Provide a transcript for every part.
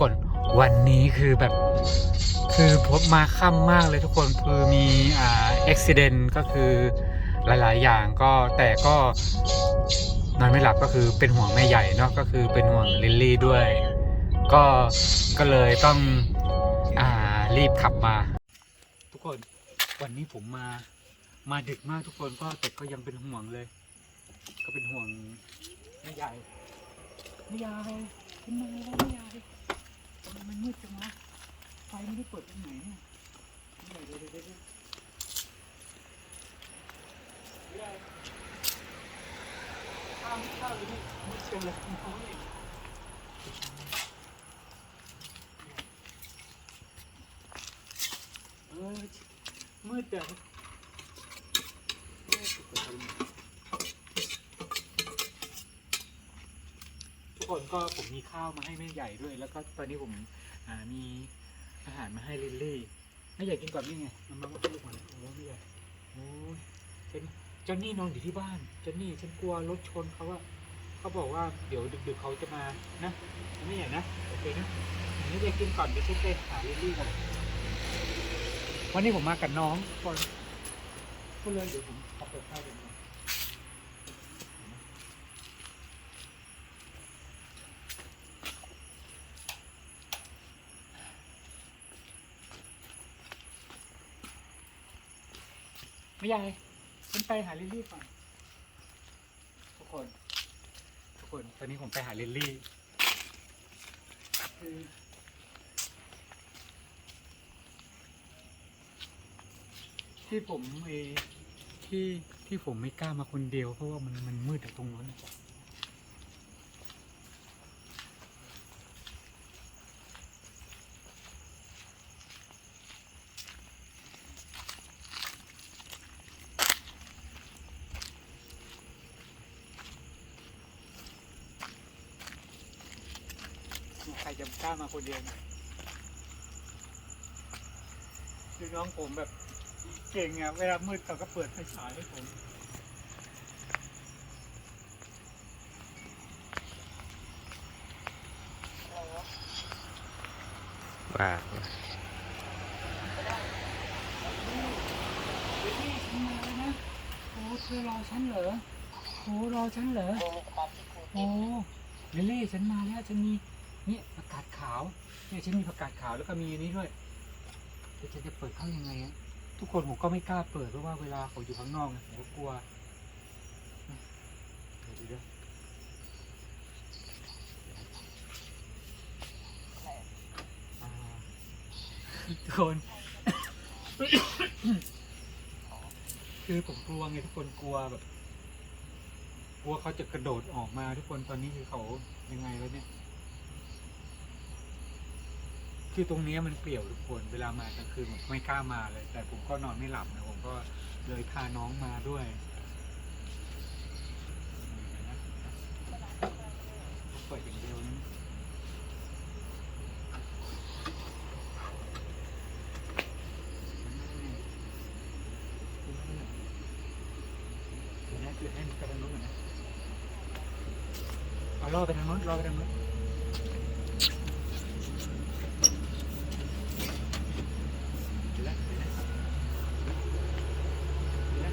คน วันนี้คือแบบ คือพบมาค่ำมากเลยทุกคนคือมีอ่าอุบิเหตุก็คือหลาย ๆ อย่างก็แต่ก็นอนไม่หลับก็คือเป็นห่วงแม่ใหญ่เนาะก็คือเป็นห่วงลิลลี่ด้วย ก็ก็เลยต้องอ่ารีบขับมา ทุกคนวันนี้ผมมามาดึกมากทุกคนก็แต่ก็ยังเป็นห่วงเลย ก็เป็นห่วงแม่ใหญ่แม่ใหญ่ขึ้นมาแล้วแม่ใหญ่ มันมืดจังวะไฟไม่ได้เปิดตรงไหนเนี่ยแม่ใหญ่เดี๋ยวเดี๋ยวเดี๋ยวเดี๋ยวแม่ข้าวข้าวอยู่นี่มืดจังเลยองไม่เห็นเออมืดจัง ทุกคนก็ผ มมีข้าวมาให้แม่ใหญ่ด้วย แล้วก็ตอนนี้ผมอ่ามีอาหารมาให้ลิลลี่แม่ใหญ่กินก่อนนี่ไงมันมาให้ลูกมาโอ้แม่ใหญ่โอ้ยเจนเจอนนี่นอนอยู่ที่บ้านเจนนี่ฉันกลัวรถชนเขาว่าเขาบอกว่าเดี๋ยวดึกๆเขาจะมานะแม่ใหญ่นะโอเคนะแม่ใหญ่กินก่อนเดี๋ยวฉันไปหาลิลลี่ก่อนวันนี้ผมมากับน้องก่อนก็เลยเดี๋ยวผมขอเปิดข้าวดูนะ ไม่ใหญ่ฉันไปหาลิลลี่ก่อนทุกคน ทุกคนตอนนี้ผมไปหาลิลลี่คือที่ผมเออที่ที่ผมไม่กล้ามาคนเดียวเพราะว่ามันมันมืดจากตรงนู้นนะใครจะกล้ามา คนเดียวนะคือน้องผมแบบเก่งอะเวลามืดเขาก็เปิดไฟฉายให้ผมว่าลิลลี่ฉันมาแล้วนะโอ้เธอรอฉันเหรอโอ้รอฉันเหรอ โอ้ลิลลี่ฉันมาแล้วฉันมีเนี่ยผักกาดขาวเนี่ยฉันมีผักกาดขาวแล้วก็มีอันนี้ด้วยแต่ฉันจะเปิดเข้ายังไงอะทุกคนผมก็ไม่กล้าเปิดเพราะว่าเวลาเขาอยู่ข้างนอกเนี่ยผมก็กลัวเดี๋ยวดี๋ยวอ่าทุกคน คือผมกลัวไงทุกคนกลัวแบบกลัวเขาจะกระโดดออกมาทุกคนตอนนี้คือเขายังไงแล้วเนี่ย คือตรงนี้มันเปลี่ยวทุกคน เวลามากลางคืนผมไม่กล้ามาเลย แต่ผมก็นอนไม่หลับนะผมก็เลยพาน้องมาด้วยเปิดอย่างเดียวนะเดี๋ยวนะเดี๋ยวให้มันไปทางนู้นก่อนนะเอาล่อไปทางนู้นล่อไปทางนู้น เดี๋ยวนะเดี๋ยวนะเดี๋ยวนะ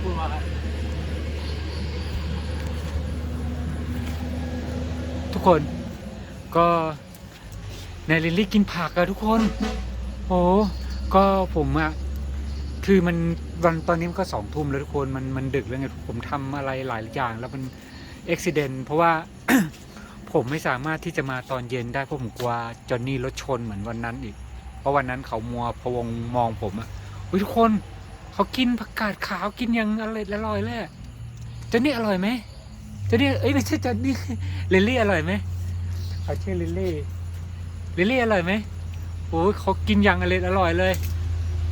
พูดว่าอะไรทุกคนก็ ในลิลลี่กินผักอะทุกคน โอ้ก็ผมอะคือมันวันตอนนี้มันก็สองทุ่มแล้วทุกคนมันมันดึกแล้วไงผมทำอะไรหลายอย่าง แล้วมันอุบิเหตุเพราะว่า ผมไม่สามารถที่จะมาตอนเย็นได้เพราะผมกลัวจอนนี่รถชนเหมือนวันนั้นอีก เพราะวันนั้นเขามัวพะวงมองผมอะอุ้ยทุกคนเขากินผักกาดขาวกินยังอร่อยอร่อยเลยอะจอนนี่อร่อยไหมจอนนี่เอ้ยไม่ใช่จอนนี่ลิลลี่อร่อยไหมเขาชื่อลิลลี่ ลิลลี่อร่อยไหมโอ้ยเขากินยังอร่อยอร่อยเลย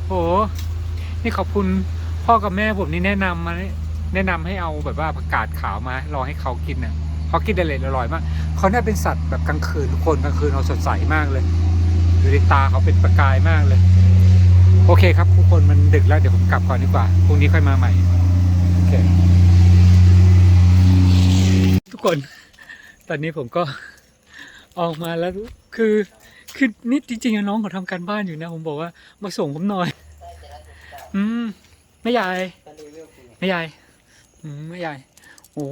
โอ้นี่ขอบคุณพ่อกับแม่ผมนี่แนะนำมาแนะนำให้เอาแบบว่าผักกาดขาวมา รอให้เขากินน่ะเขากินได้เลยอร่อยมากเขาน่าเป็นสัตว์แบบกลางคืนทุกคนกลางคืนเขาสดใสมากเลยดูในตาเขาเป็นประกายมากเลย โอเคครับทุกคนมันดึกแล้วเดี๋ยวผมกลับก่อนดีกว่าพรุ่งนี้ค่อยมาใหม่โอเคทุกคน ตอนนี้ผมก็ออกมาแล้ว คือคือนี่จริงๆน้องเขาทำการบ้านอยู่นะ ผมบอกว่ามาส่งผมหน่อย อืมไม่ใหญ่ไม่ใหญ่อืมไม่ใหญ่โอ้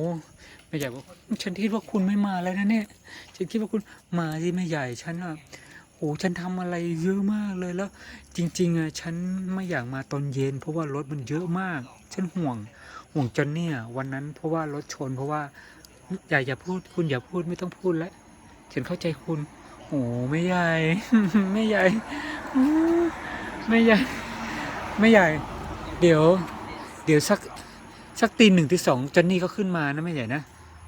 ไม่ใหญ่บอกฉันคิดว่าคุณไม่มาแล้วนะเนี่ย ฉันคิดว่าคุณมาที่ไม่ใหญ่ฉันอะโอ้ฉันทำอะไรเยอะมากเลยแล้ว จริง ๆอะฉันไม่อยากมาตอนเย็น เพราะว่ารถมันเยอะมาก ฉันห่วงห่วงจนเนี่ย วันนั้นเพราะว่ารถชน เพราะว่าอย่าอย่าพูดคุณอย่าพูดไม่ต้องพูดแล้วฉันเข้าใจคุณ โอ้ไม่ใหญ่ไม่ใหญ่ไม่ใหญ่ไม่ใหญ่ เดี๋ยว เดี๋ยวสักสักตีหนึ่งตีสองจอนนี่ก็ขึ้นมานะไม่ใหญ่นะ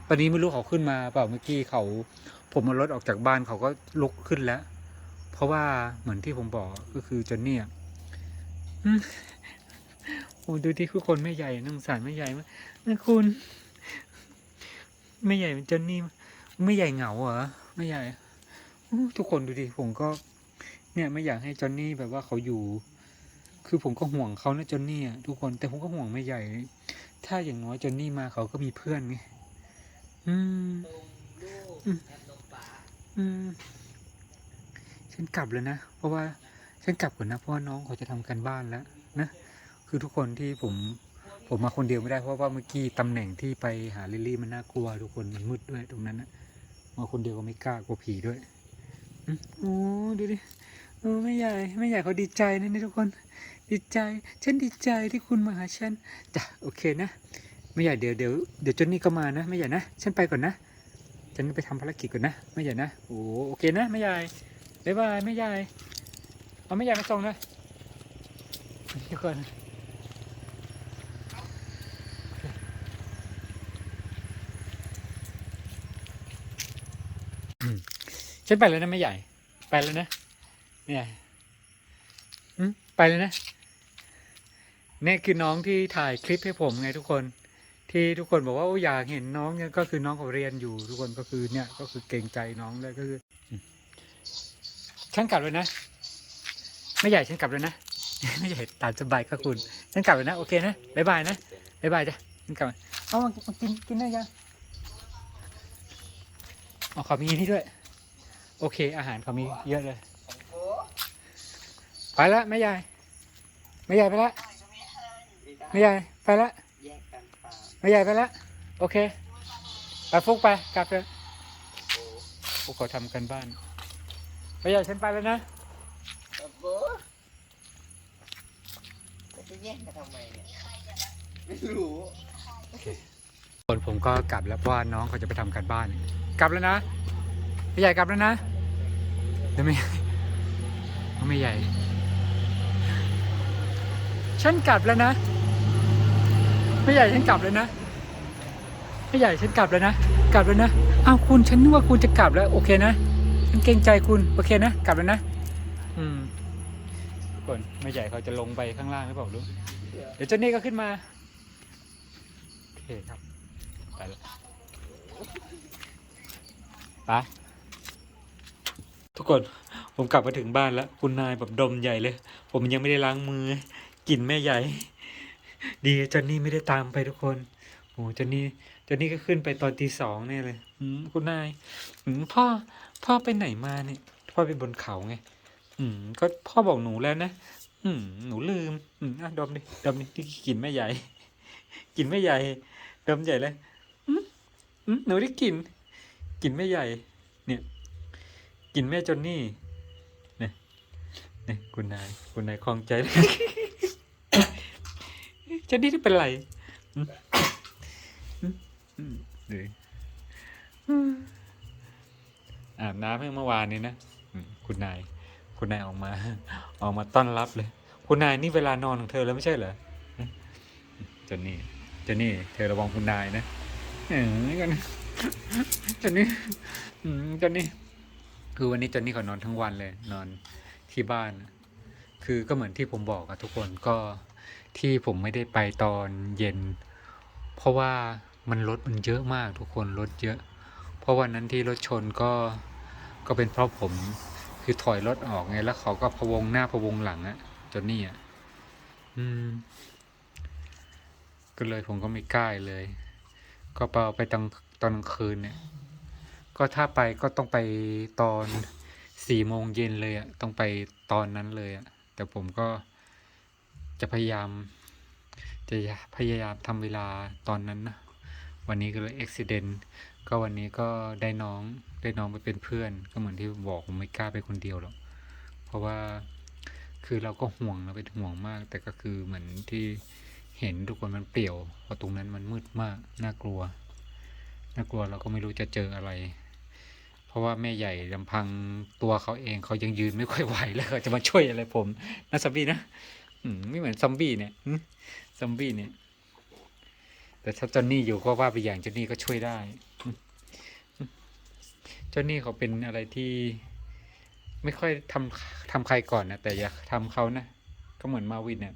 ตอนนี้ไม่รู้เขาขึ้นมาเปล่าเมื่อกี้เขา ผมเอารถออกจากบ้านเขาก็ลุกขึ้นแล้ว เพราะว่าเหมือนที่ผมบอกก็คือจอนนี่อะโอ้ดูที่ทุกคนไม่ใหญ่น่าสงสารไม่ใหญ่มากนะคุณ ไม่ใหญ่เป็นจนนี่ไม่ใหญ่เหงาเหรอไม่ใหญ่ ทุกคนดูดิผมก็ เนี่ยไม่อยากให้จอนนี่แบบว่าเขาอยู่ คือผมก็ห่วงเขานะจอนนี่อะทุกคนแต่ผมก็ห่วงไม่ใหญ่ ถ้าอย่างน้อยจอนนี่มาเขาก็มีเพื่อนไงอืมอืมฉันกลับแล้วนะ เพราะว่าฉันกลับก่อนนะเพราะว่าน้องเขาจะทำการบ้านแล้วนะคือทุกคนที่ผม ผมมาคนเดียวไม่ได้เพราะว่าเมื่อกี้ตำแหน่งที่ไปหาลิลลี่มันน่ากลัว ทุกคนมันมืดด้วยตรงนั้นนะมาคนเดียวก็ไม่กล้ากลัวผีด้วย โอ้ดูดิโอ้ไม่ใหญ่ไม่ใหญ่เขาดีใจนะนี่ทุกคน ดีใจ ฉันดีใจที่คุณมาหาฉันจ้ะโอเคนะไม่ใหญ่เดี๋ยวเดี๋ยวเดี๋ยวจนนี่ก็มานะไม่ใหญ่นะฉันไปก่อนนะฉันไปทำภารกิจก่อนนะไม่ใหญ่นะโอ้โอเคนะไม่ใหญ่บ๊ายบายไม่ใหญ่เอาไม่ใหญ่มาส่งนะเดี๋ยวก่อน ฉันไปแล้วนะไม่ใหญ่ ไปแล้วนะเนี่ยไปเลยนะเนี่ยคือน้องที่ถ่ายคลิปให้ผมไงทุกคน ที่ทุกคนบอกว่าอยากเห็นน้องเนี่ยก็คือน้องเขาเรียนอยู่ทุกคนก็คือเนี่ยก็คือเกรงใจน้องเลยก็คือฉันกลับเลยนะ ไม่ใหญ่ฉันกลับเลยนะไม่ใหญ่ตามสบายก็คุณฉันกลับเลยนะโอเคนะบายบายนะบายบายจ้ะฉันกลับเอามามากินกินได้ยังอ๋อเขามีนี่ด้วย โอเค อาหารเขามีเยอะเลยไปละไม่ใหญ่ไม่ใหญ่ไปละไม่ใหญ่ไปละแยกกันเปล่าไม่ใหญ่ไปแล้วโอเคไปฟุกไปกลับเลยพวกเขาทำกันบ้านไม่ใหญ่ฉันไปแล้วนะโอ้โหแล้วจะแยกกันทำไมเนี่ยไม่รู้คนผมก็กลับแล้วเพราะว่าน้องเขาจะไปทำการบ้าน กลับแล้วนะ ไม่ใหญ่กลับแล้วนะเดี๋ยวไม่ไม่ใหญ่ ฉันกลับแล้วนะ ไม่ใหญ่ฉันกลับแล้วนะไม่ใหญ่ฉันกลับแล้วนะ กลับแล้วนะอ้าวคุณฉันนึกว่าคุณจะกลับแล้วโอเคนะฉันเกรงใจคุณโอเคนะกลับแล้วนะ อืมก่อนไม่ใหญ่เขาจะลงไปข้างล่างหรือเปล่ารู้เดี๋ยวเจ้านี่ก็ขึ้นมาโอเคครับไปแล้วไป กคนผมกลับมาถึงบ้านแล้ว คุณนายแบบดมใหญ่เลย ผมยังไม่ได้ล้างมือกลิ่นแม่ใหญ่ ดีจอนนี่ไม่ได้ตามไปทุกคนโอ้จอนนี่จอนนี่ก็ขึ้นไปตอนตีสองเนี่ยเลยอืคุณนายอืพ่อพ่อไปไหนมาเนี่ย พ่อไปบนเขาไง อืม ก็พ่อบอกหนูแล้วนะอืม หนูลืม อืมอะดมดิดมดิที่กลิ่นแม่ใหญ่กลิ่นแม่ใหญ่ดมใหญ่เลยอืมอืมหนูได้กลิ่นกลิ่นแม่ใหญ่ กินแม่จนนี่เนี่ยเนี่ยคุณนายคุณนายคลองใจเลยจนนี่ได้เป็นไรอืมอืมอืมดูอาบน้ำเพิ่งเมื่อวานนี้นะคุณนาย คุณนายออกมา ออกมาต้อนรับเลย คุณนายนี่เวลานอนของเธอแล้วไม่ใช่เหรอจนนี่จนนี่ เธอระวังคุณนายนะเออกันจนนี่จนนี่ คือวันนี้จนนี่เขานอนทั้งวันเลย นอนที่บ้าน คือก็เหมือนที่ผมบอกอะทุกคนก็ที่ผมไม่ได้ไปตอนเย็น เพราะว่ามันรถมันเยอะมากทุกคนรถเยอะ เพราะวันนั้นที่รถชนก็ก็เป็นเพราะผมคือถอยรถออกไงแล้วเขาก็พะวงหน้าพะวงหลังอะจนนี่อะอืม ก็เลยผมก็ไม่กล้าเลย ก็ไปเอาไปตอนตอนกลางคืนเนี่ย ก็ถ้าไปก็ต้องไปตอนสี่โมงเย็นเลยอะต้องไปตอนนั้นเลยอะแต่ผมก็จะพยายาม จะพยายามทำเวลาตอนนั้นนะวันนี้ก็เลยอุบิเหตุก็วันนี้ก็ได้น้องได้น้องไปเป็นเพื่อน ก็เหมือนที่บอกผมไม่กล้าไปคนเดียวหรอกเพราะว่าคือเราก็ห่วงเราเป็นห่วงมาก แต่ก็คือเหมือนที่เห็นทุกคนมันเปลี่ยวเพราะตรงนั้นมันมืดมากน่ากลัวน่ากลัวเราก็ไม่รู้จะเจออะไร ราะว่าแม่ใหญ่ลำพังตัวเขาเองเขายังยืนไม่ค่อยไหวแล้วเขาจะมาช่วยอะไรผมนะซอมบี้นะไม่เหมือนซอมบี้เนี่ยซอมบี้เนี่ย แต่ถ้าจอนนี่อยู่ก็ว่าไปอย่างจอนนี่ก็ช่วยได้หึหึจอนนี่เขาเป็นอะไรที่ ไม่ค่อยทำทำใครก่อนนะแต่อยากทำเขานะก็เหมือนมาวินเนี่ย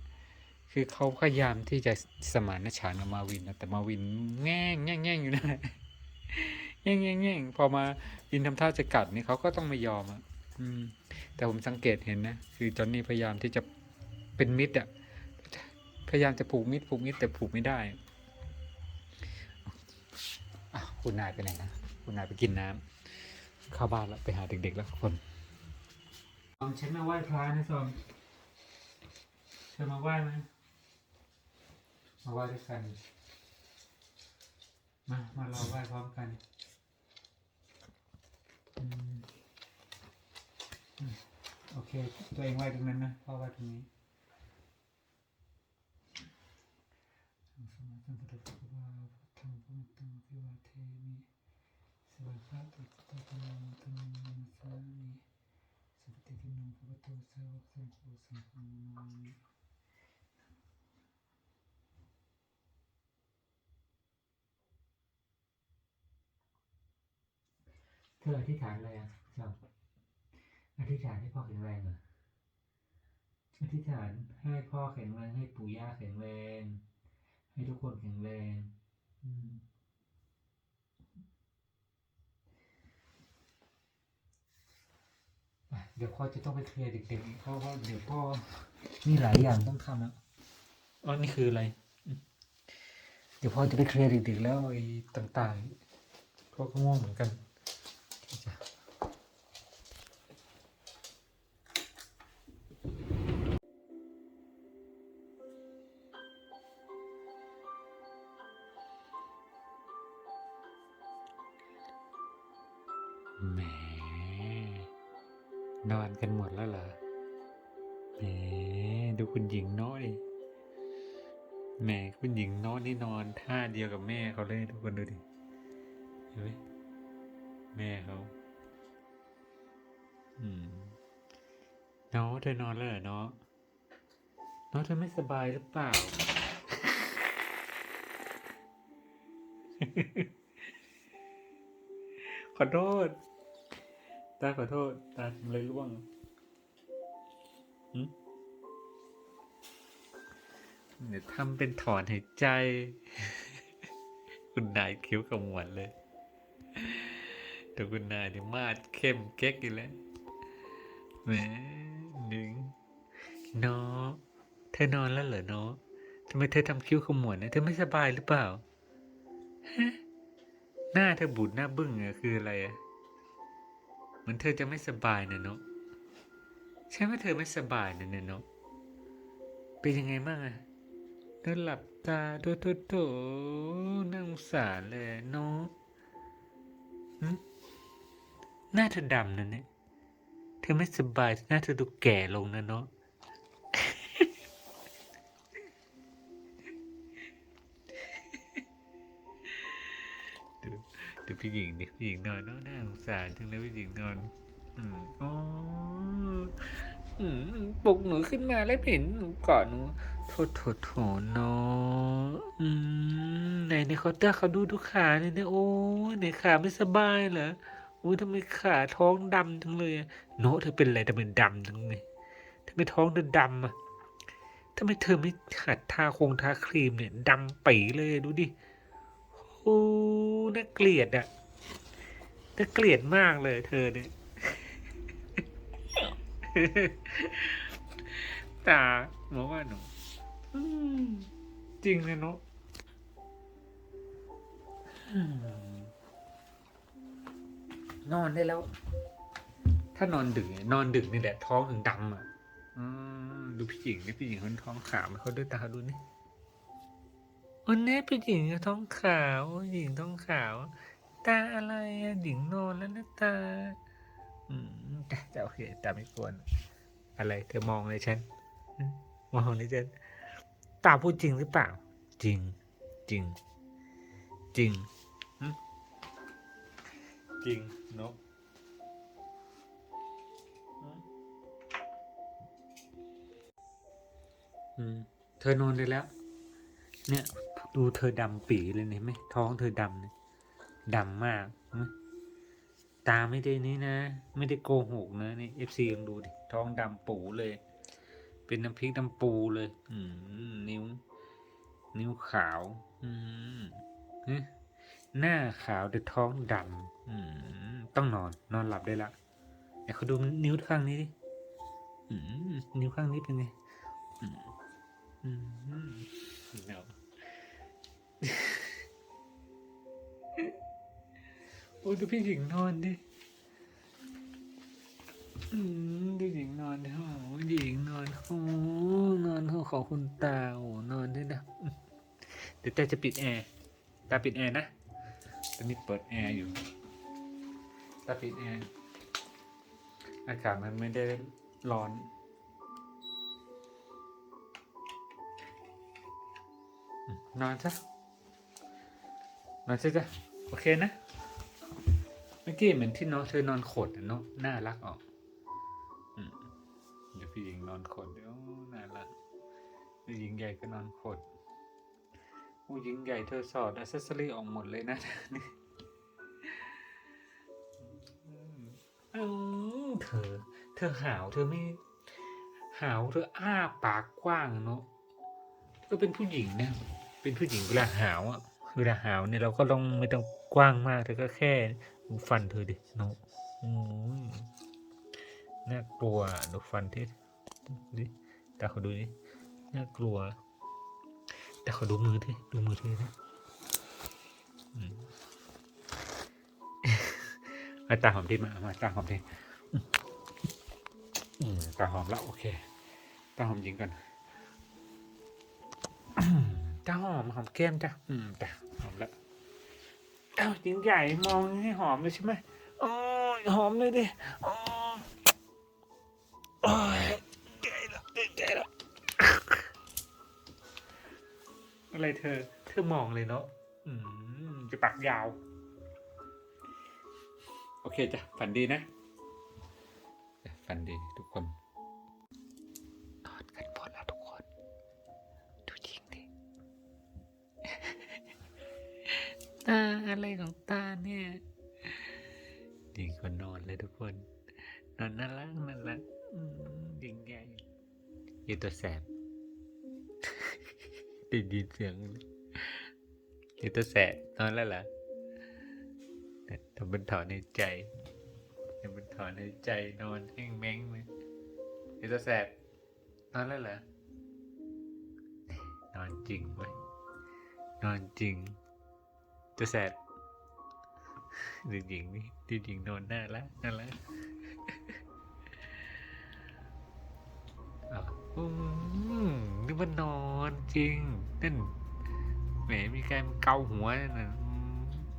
คือเขาพยายามที่จะสมานฉันท์กับมาวินนะแต่มาวินแง่งแง่งแง่งอยู่นั่นแหละ แง่งแง่งแง่งพอมาวินทำท่าจะกัดนี่เขาก็ต้องไม่ยอมอะอืม แต่ผมสังเกตเห็นนะคือจอนนี่พยายามที่จะเป็นมิตรอะพยายามจะผูกมิตรผูกมิตรแต่ผูกไม่ได้อะคุณนายไปไหนนะคุณนายไปกินน้ำเข้าบ้านแล้วไปหาเด็กๆแล้วคนซอมฉันมาไหว้พระนะซอมเธอมาไหว้ไหมมาไหว้ด้วยกัน มา มาเราไหว้พร้อมกัน โอเค ตัวเองไว้ตรงนั้นนะพ่อไหว้ตรงนี้สมาธิพุทธัสสะภะคะวะธรรมพุทธังพิวาเทมิสวากขาตุตตะนังธัมมังสามิสุปฏิทินังภะคะโตสาวกสังโฆสังฆนามิ ธออธิษฐานอะไรอะจอมอธิษฐานให้พ่อแข็งแรงเหรออธิษฐานให้พ่อแข็งแรงให้ปู่ย่าแข็งแรง ให้ทุกคนแข็งแรงอืมไปเดี๋ยวพ่อจะต้องไปเคลียร์เด็กๆอีกเพราะว่าเดี๋ยวพ่อมีหลายอย่างต้องทำอะอ๋อนี่คืออะไรอืมเดี๋ยวพ่อจะไปเคลียร์เด็กๆแล้วไอ้ต่างๆพ่อก็ง่วงเหมือนกัน คุณหญิงนาะดิแหมคุณหญิงเนาะนี่นอนท่าเดียวกับแม่เขาเลยทุกคนดูดิเห็นไหมแม่เขาอืมเนาะเธอนอนแล้วเหรอเนาะเนาะเธอไม่สบายหรือเปล่า ขอโทษ ตาขอโทษ ตาทำอะไรร่วง เดี๋ยวทำเป็นถอนหายใจ คุณนายคิ้วขมวดเลยแต่คุณนายนี่มาดเข้มเก๊กอีกแล้วแหมหนึ่งเนาะเธอนอนแล้วเหรอเนาะทำไมเธอทำคิ้วขมวดนะเธอไม่สบายหรือเปล่าฮะหน้าเธอบูดหน้าบึ้งอะคืออะไรอะเหมือนเธอจะไม่สบายนะเนาะใช่ไหมเธอไม่สบายนะเนี่ยเนาะเป็นยังไงบ้างอะ เธอหลับตาโถโถโถน่าสงสารเลยเนาะหน้าเธอดำนะเนี่ย เธอไม่สบายหน้าเธอดูแก่ลงนะเนาะดูดูพี่หญิงดิพี่หญิงนอนเนาะน่าสงสารจังเลยพี่หญิงนอน อืมอ๋อ ปลุกหนูขึ้นมาแล้วเห็นหนูกอดหนูโถโถโถเนาะอืมไหนในเคาน์เตอร์เขาดูดูขาเนี่ยนะโอ้ยไหนขาไม่สบายเหรอโอ้ยทำไมขาท้องดำจังเลยโนเธอเป็นอะไรทำไมดำจังเลยทำไมท้องเธอดำอะทำไมเธอไม่หัดทาคงทาครีมเนี่ยดำปีเลยดูดิโอ้น่าเกลียดอะน่าเกลียดมากเลยเธอเนี่ย ตาหมอว่าหนูอืมจริงเลยเนาะอืมนอนได้แล้ว ถ้านอนดึกเนี่ยนอนดึกนี่แหละท้องถึงดำอะอืมดูพี่หญิงนี่พี่หญิงเขาท้องขาวไหมเขาด้วยตาดูนี่โอ้เน่พี่หญิงอะท้องขาวหญิงท้องขาว ตาอะไรอะหญิงนอนแล้วนะตา อืมแต่แต่โอเคตาไม่กวนอะไร เธอมองเลยฉันอืมมองเลยฉันตาพูดจริงหรือเปล่า จริง จริง จริงหึจริงนกหึอืมเธอนอนได้แล้ว เนี่ย ดูเธอดำปีเลยเนี่ยเห็นไหมท้องเธอดำเนี่ยดำมากเห็นไหม ตาไม่ได้นี่นะ ไม่ได้โกหกนะนี่เอฟซีลองดูดิท้องดำปูเลย เป็นน้ำพริกน้ำปูเลย อืมนิ้ว นิ้วขาว อืมหน้าขาวแต่ท้องดำอืมต้องนอน นอนหลับได้ละเดี๋ยวเขาดูนิ้วข้างนี้ดิอืมนิ้วข้างนี้เป็นไงอืมอืมเนาโอ้ยดูพี่หญิงนอนดิอืมดูหญิงนอนดิโอ้หญิงนอนโอ้นอนเของขอคุณตาโอ้นอนด้วยนะเดี๋ยวแต่จะปิดแอร์ตาปิดแอร์นะตอนนี้เปิดแอร์อยู่ตาปิดแอร์อากาศมันไม่ได้ร้อนอืมนอนซะนอนซะจ้ะโอเคนะ มื่อกี้เหมือนที่น้องเธอนอนขดเนาะน่ารักออกเดี๋ยวพี่หญิงนอนขดเดี๋ยวน่ารักพี่หญิงใหญ่ก็นอนขดผู้หญิงใหญ่เธอสอดอัซเซอรี่ออกหมดเลยนะนี่เธอ เธอหาวเธอไม่ หาวเธออ้าปากกว้างเนาะก็เป็นผู้หญิงนะ เป็นผู้หญิงเวลาหาวอะเวลาหาวเนี่ยเราก็ต้องไม่ต้องกว้างมากเธอก็แค่ ดูฟันเธอดิเนาะอืมน่ากลัวดูฟันที่ดิต่เขาดูดิน่ากลัว แต่เขาดูมือที่ดูมือเธอนะมาตาหอมดิมามาตาหอมดิตาหอมแล้วโอเค ตาหอมยิงก่อนตาหอมหอมแก้มจ้ะ อืมจ้ะ อ้าหญิงใหญ่มองให้หอมเลยใช่ไหมโอ้ยหอมเลยดิโอ้ยโอ้ยใจแล้วใจแล้วอะไรเธอ เธอมองเลยเนาะอืมจะปากยาว โอเคจ้ะฝันดีนะจ้ะฝันดีทุกคนน ตาอะไรของตาเนี่ยดิงคนนอนเลยทุกคน นอนน่ารักน่ารักอืมดิงใหญ่ยีตัวแสบได้ยินเสียงยีตัวแสบนอนแล้วเหรอทำเป็นถอนในใจทำเป็นถอนในใจนอนแห้งแม้งเลยยีตัวแสบนอนแล้วเหรอนอนจริงเว้ยนอนจริง จะแสบดูหญิงนี่ดูหญิงนอนน่ารักน่ารักอ้าวอืมนี่มันนอนจริงนั่นแหมมีการเกาหัวนั่นน่ะ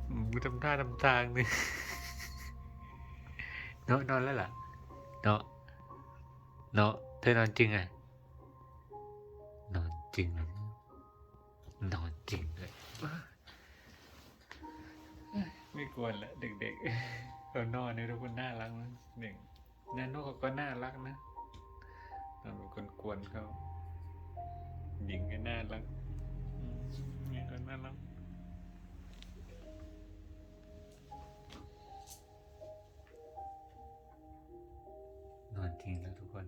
อืมทำท่าทำทางนี่เนาะนอนแล้วเหรอเนาะเนาะเธอนอนจริงอะ นอนจริงเลยนอนจริงเลย ไม่กวนละเด็กๆเรานอนนี่ทุกคนน่ารักนะหนึ่งนาโนเขาก็น่ารักนะนอนเป็นคนกวนเขาหญิงก็น่ารักหญิงก็น่ารักนอนทิ้งแล้วทุกคน